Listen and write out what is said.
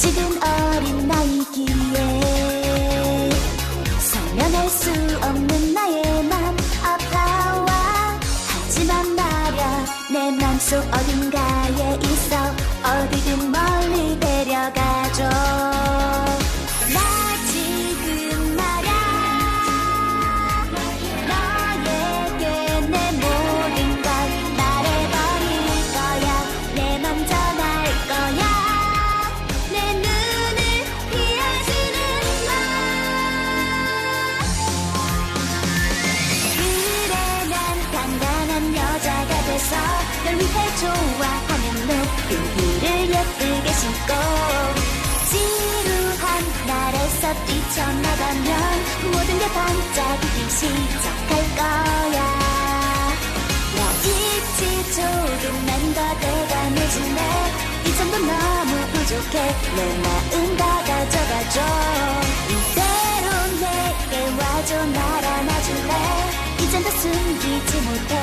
지금 어린 나이기에 설명할 수 없는 나의 맘 아파와 하지만 말야 내 맘속 어딘가에 있어 돼서 널 위해 좋아하는 노트를 예쁘게 신고. 지루한 날에서 뛰쳐나가면 모든 게 반짝이기 시작할 거야. 나 잊지 조금만 더 늦으네 이 정도 너무 부족해. 내 마음 다 가져가줘. 이대로 내게 와줘. 날 안아줄래? 이젠 더 숨기지 못해